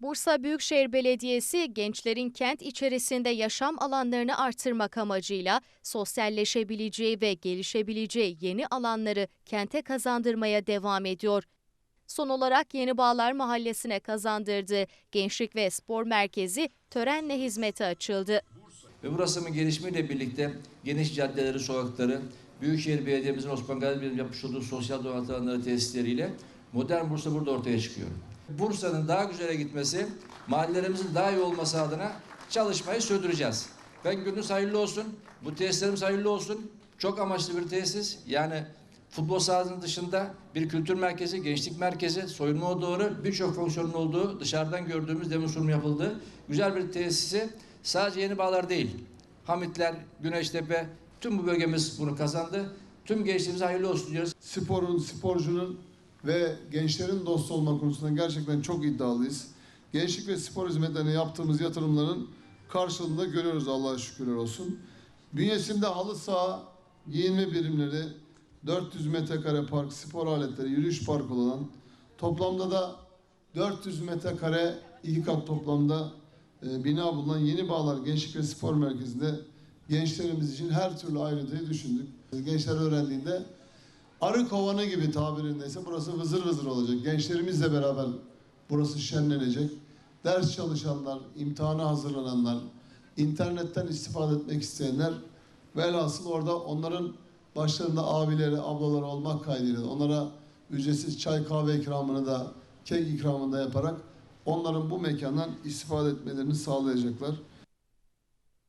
Bursa Büyükşehir Belediyesi gençlerin kent içerisinde yaşam alanlarını artırmak amacıyla sosyalleşebileceği ve gelişebileceği yeni alanları kente kazandırmaya devam ediyor. Son olarak Yeni Bağlar Mahallesi'ne kazandırdığı Gençlik ve Spor Merkezi törenle hizmete açıldı. Ve burasının gelişimiyle birlikte geniş caddeleri, sokakları, Büyükşehir Belediye'mizin Osman Gazi yapmış olduğu sosyal donatı tesisleriyle modern Bursa burada ortaya çıkıyor. Bursa'nın daha güzele gitmesi, mahallelerimizin daha iyi olması adına çalışmayı sürdüreceğiz. Ben gününüz hayırlı olsun, bu tesislerimiz hayırlı olsun. Çok amaçlı bir tesis. Yani futbol sahasının dışında bir kültür merkezi, gençlik merkezi, soyunma doğru birçok fonksiyonun olduğu dışarıdan gördüğümüz demin sunum yapıldı. Güzel bir tesisi sadece yeni bağlar değil. Hamitler, Güneştepe, tüm bu bölgemiz bunu kazandı. Tüm gençliğimize hayırlı olsun diyoruz. sporun, sporcunun ve gençlerin dostu olma konusunda gerçekten çok iddialıyız. Gençlik ve spor hizmetlerine yaptığımız yatırımların karşılığında görüyoruz Allah'a şükürler olsun. Bünyesinde halı saha, giyinme birimleri, 400 metrekare park, spor aletleri, yürüyüş parkı olan, toplamda da 400 metrekare iki kat toplamda e, bina bulunan Yeni Bağlar Gençlik ve Spor Merkezi'nde gençlerimiz için her türlü ayrıntıyı düşündük. Gençler öğrendiğinde arı kovanı gibi tabirindeyse burası vızır vızır olacak. Gençlerimizle beraber burası şenlenecek. Ders çalışanlar, imtihana hazırlananlar, internetten istifade etmek isteyenler velhasıl orada onların başlarında abileri, ablaları olmak kaydıyla onlara ücretsiz çay kahve ikramını da kek ikramını da yaparak onların bu mekandan istifade etmelerini sağlayacaklar.